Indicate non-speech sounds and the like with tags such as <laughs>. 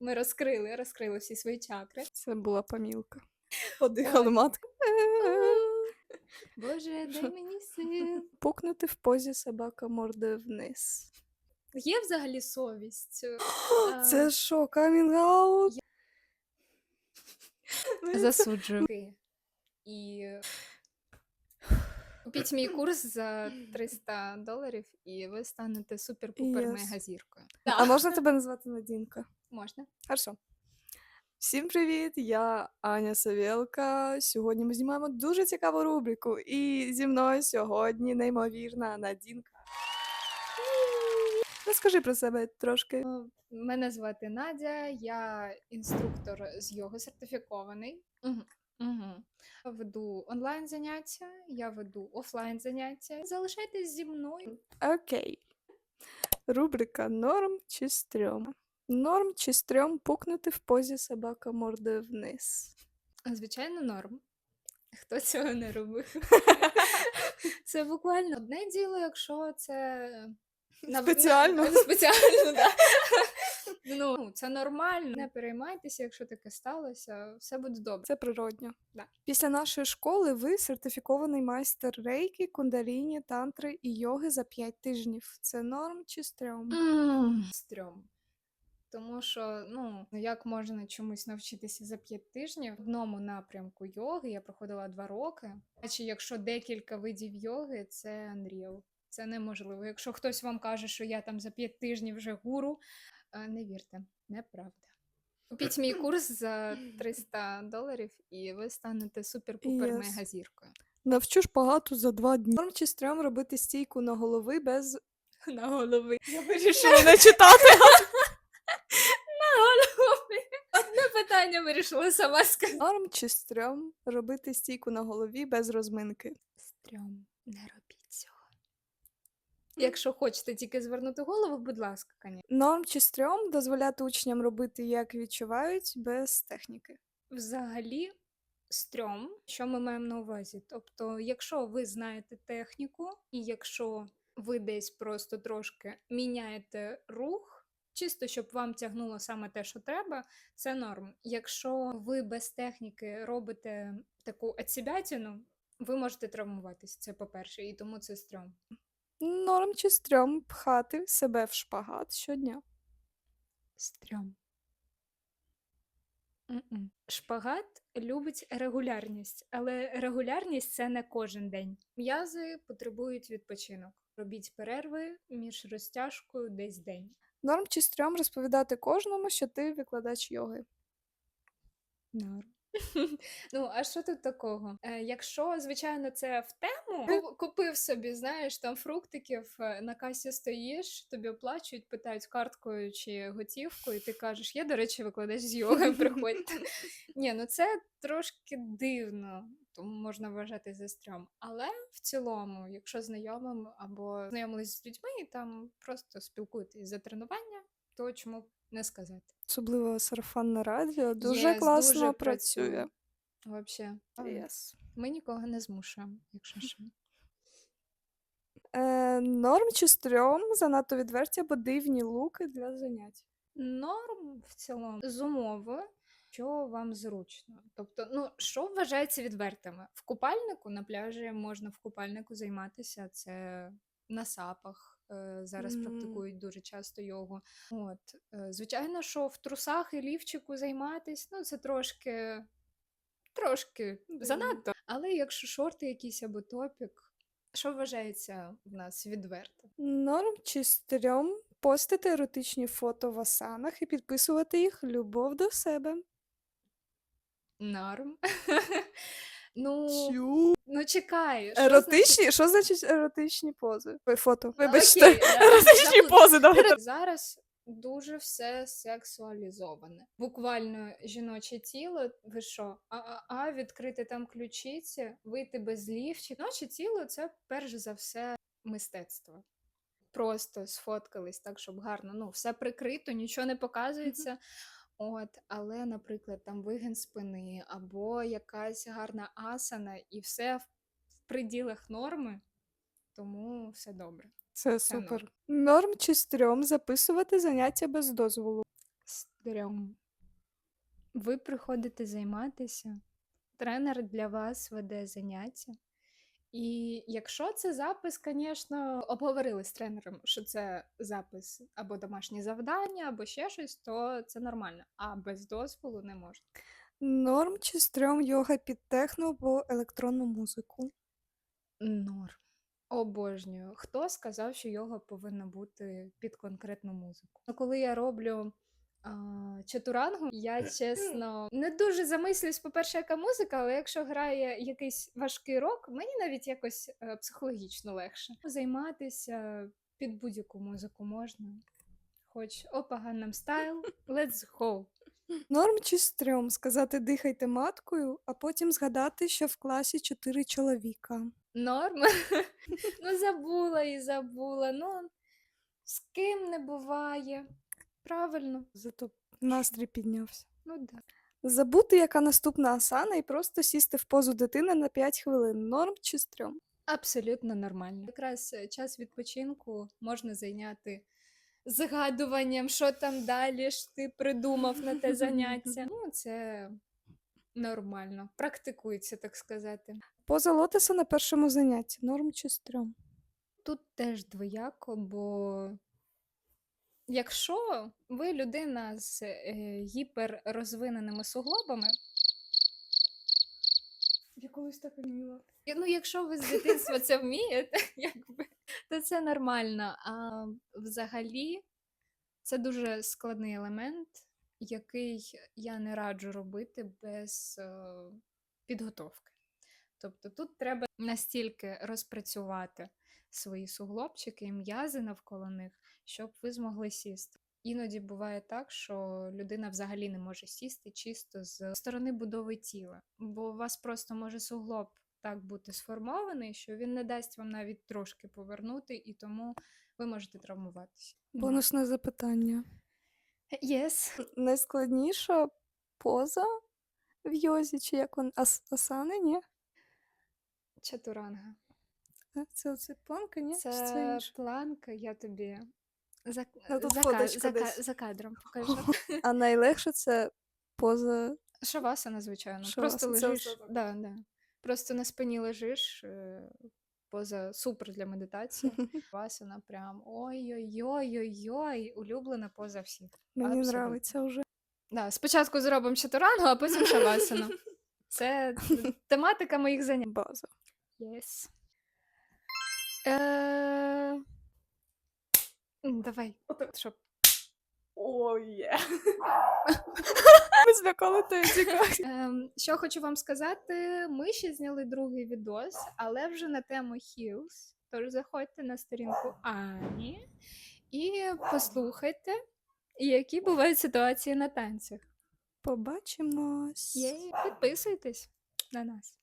Ми розкрили, розкрили всі свої чакри. Це була помілка. Подихала матка. Боже, дай мені сил. Пукнути в позі собака мордою вниз. Є взагалі совість. <gasps> Це що, камінг-аут? <laughs> Засуджую. І купіть мій курс за 300 доларів, і ви станете супер-пупер Yes. мегазіркою. А можна тебе назвати Надінка? Можна? Хорошо. Всім привіт! Я Аня Савєлка. Сьогодні ми знімаємо дуже цікаву рубрику. І зі мною сьогодні неймовірна Надінка. Розкажи про себе трошки. Ну, Мене звати Надя, я інструктор з йоги сертифікований. Угу. Угу. Веду онлайн заняття, я веду офлайн заняття. Залишайтесь зі мною. Окей. Рубрика Норм чи стрьом. Норм чи стрьом пукнути в позі собака мордою вниз. Звичайно, норм. Хто цього не робив? <laughs> Це буквально одне діло, якщо це Спеціально. <laughs> Спеціально, да. <laughs> Ну, це нормально. Не переймайтеся, якщо таке сталося, все буде добре. Це природньо. Да. Після нашої школи ви сертифікований майстер рейки, кундаліні, тантри і йоги за 5 тижнів. Це норм чи стрьом? Стрьом. Тому що, ну, як можна чомусь навчитися за 5 тижнів в одному напрямку йоги, я проходила 2 роки. Значить, якщо декілька видів йоги, це unreal. Це неможливо. Якщо хтось вам каже, що я там за 5 тижнів вже гуру, е, не вірте, неправда. Купіть мій курс за 300 доларів, і ви станете супер-пупер мегазіркою. Навчу шпагату за 2 дні. Норм чи стрьом робити стійку на голови без. На голови. Я вирішила не читати. На голови. Одне питання вирішила сама сказати. Норм чи стрьом робити стійку на голові без розминки. Стрьом, не робіть цього. Якщо хочете тільки звернути голову, будь ласка, конечно. Норм чи стрьом дозволяти учням робити, як відчувають, без техніки. Взагалі, стрьом, що ми маємо на увазі? Тобто, якщо ви знаєте техніку, і якщо ви десь просто трошки міняєте рух, чисто щоб вам тягнуло саме те, що треба, це норм. Якщо ви без техніки робите таку отсібятину, ви можете травмуватись, це по-перше, і тому це стрьом. Норм чи стрьом пхати себе в шпагат щодня. Стрьом. М-м. Шпагат любить регулярність, але регулярність це не кожен день. М'язи потребують відпочинок. Робіть перерви між розтяжкою десь день. Норм чи стрьом розповідати кожному, що ти викладач йоги. Норм. <laughs> Ну, а що тут такого? Е, якщо, звичайно, це в тему, ку- купив собі, знаєш, там фруктиків, е, на касі стоїш, тобі оплачують, питають карткою чи готівкою, і ти кажеш, я, до речі, викладач з йоги, <laughs> приходьте. <laughs> Ні, ну це трошки дивно, тому можна вважати за стрьом. Але в цілому, якщо знайомим або знайомились з людьми і там просто спілкуєтесь за тренування, то чому б не сказати? Особливо сарафанне радіо дуже Єс, класно дуже працює. працює. Вообще. Yes. Ми нікого не змушуємо, якщо що. Е, норм чи стрьом занадто відверті або дивні луки для занять. Норм в цілому з умови, що вам зручно. Тобто, ну що вважається відвертими? В купальнику на пляжі можна в купальнику займатися це на сапах. Е, Зараз Мгм. практикують дуже часто йогу. От, е, звичайно, що в трусах і лівчику займатись, ну це трошки, трошки занадто. Але якщо шорти якісь або топік, що вважається в нас відверто? Норм чи стрьом постити еротичні фото в асанах і підписувати їх любов до себе. Норм. <laughs> Ну, Чу. ну чекай. що Еротичні? Що значить еротичні пози? Ой, фото. Вибачте. Окей, да, Еротичні пози, давайте. Зараз дуже все сексуалізоване. Буквально жіноче тіло, ви що? А, а, а відкрити там ключиці, вийти без лівчик. Жіноче тіло це перш за все мистецтво. Просто сфоткались так, щоб гарно. Ну, все прикрито, нічого не показується. От, але, наприклад, там вигин спини або якась гарна асана, і все в, приділах норми, тому все добре. Це супер. Норм чи стрьом записувати заняття без дозволу. стрьом. Ви приходите займатися, тренер для вас веде заняття. І якщо це запис, звісно, обговорили з тренером, що це запис або домашнє завдання, або ще щось, то це нормально. А без дозволу не можна. Норм чи стрьом йога під техно або електронну музику? Норм. Обожнюю. Хто сказав, що йога повинна бути під конкретну музику? Ну, Коли я роблю чатурангу, я чесно не дуже замислююсь, по-перше, яка музика, але якщо грає якийсь важкий рок, мені навіть якось е, психологічно легше. Займатися під будь-яку музику можна. Хоч опа, Gangnam Style, let's go. Норм чи стрьом сказати дихайте маткою, а потім згадати, що в класі чотири чоловіка. Норм. <laughs> ну, забула і забула. Ну, з ким не буває. Правильно. Зато настрій піднявся. Ну да. Забути, яка наступна асана, і просто сісти в позу дитини на 5 хвилин. Норм чи стрьом? Абсолютно нормально. Якраз е, час відпочинку можна зайняти згадуванням, що там далі ж ти придумав на те заняття. <laughs> Ну, це нормально. Практикується, так сказати. Поза лотоса на першому занятті. Норм чи стрьом? Тут теж двояко, бо якщо ви людина з е, гіперрозвиненими суглобами, я колись так вміла. Ну, якщо ви з дитинства це вмієте, <laughs> якби, то це нормально. А взагалі це дуже складний елемент, який я не раджу робити без е, підготовки. Тобто тут треба настільки розпрацювати свої суглобчики і м'язи навколо них, щоб ви змогли сісти. Іноді буває так, що людина взагалі не може сісти чисто з сторони будови тіла, бо у вас просто може суглоб так бути сформований, що він не дасть вам навіть трошки повернути, і тому ви можете травмуватися. Бонусне запитання. Yes. Найскладніша поза в йозі, чи як он ас- асани, ні? Чатуранга. Це оце планка, ні? Чи Це, це інше? планка, я тобі за, Ну, тут за, ка- фоточка за, ка- десь. за кадром покажу. А найлегше це поза. Шавасана, звичайно. Шавасана, Просто це лежиш. так. Да, да. Просто на спині лежиш. е, Поза супер для медитації. <laughs> Шавасана прям ой-ой-ой-ой-ой. Улюблена поза всіх. Мені Абсолютно. нравиться вже. Да, спочатку зробимо чатурангу, а потім шавасану. <laughs> Це тематика моїх занять. База. Yes. Е... м, Давай. Щоб О, є. Ми злякали тезіка. Ем, що хочу вам сказати, ми ще зняли другий відос, але вже на тему Heels. Тож заходьте на сторінку Ані і послухайте, які бувають ситуації на танцях. Побачимось. Є, підписуйтесь на нас.